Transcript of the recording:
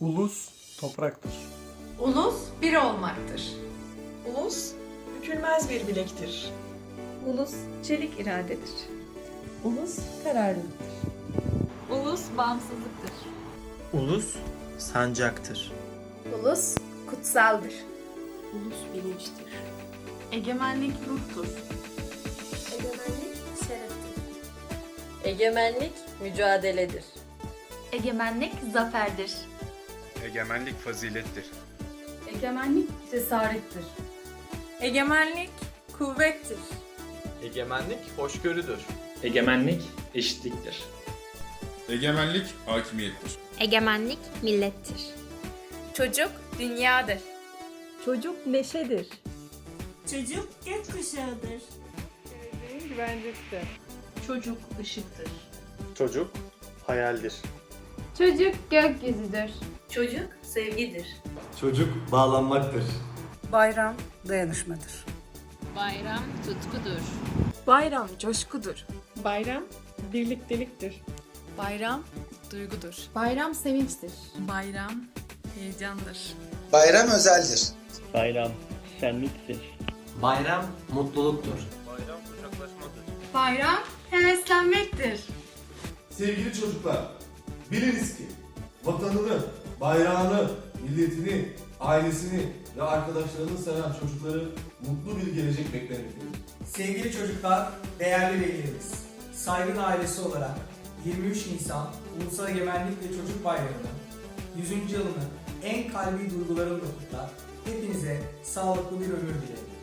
Ulus topraktır. Ulus bir olmaktır. Ulus bükülmez bir bilektir. Ulus çelik iradedir. Ulus kararlılıktır. Ulus bağımsızlıktır. Ulus sancaktır. Ulus kutsaldır. Ulus bilinçtir. Egemenlik ruhtur. Egemenlik şereftir. Egemenlik mücadeledir. Egemenlik zaferdir. Egemenlik fazilettir. Egemenlik cesarettir. Egemenlik kuvvettir. Egemenlik hoşgörüdür. Egemenlik eşitliktir. Egemenlik hakimiyettir. Egemenlik millettir. Çocuk dünyadır. Çocuk neşedir. Çocuk gökkuşağıdır. Güvencektir. Çocuk ışıktır. Çocuk hayaldir. Çocuk gökyüzüdür. Çocuk sevgidir. Çocuk bağlanmaktır. Bayram dayanışmadır. Bayram tutkudur. Bayram coşkudur. Bayram birlikteliktir. Bayram duygudur. Bayram sevinçtir. Bayram heyecandır. Bayram özeldir. Bayram şenliktir. Bayram mutluluktur. Bayram kucaklaşmadır. Bayram heveslenmektir. Sevgili çocuklar, biliniz ki vatanını, bayrağını, milletini, ailesini ve arkadaşlarını seven çocukları mutlu bir gelecek beklemektedir. Sevgili çocuklar, değerli velilerimiz. Saygın ailesi olarak 23 Nisan Ulusal Egemenlik ve Çocuk Bayramı'nın 100. yılını en kalbi duygularımla kutlar. Hepinize sağlıklı bir ömür dilerim.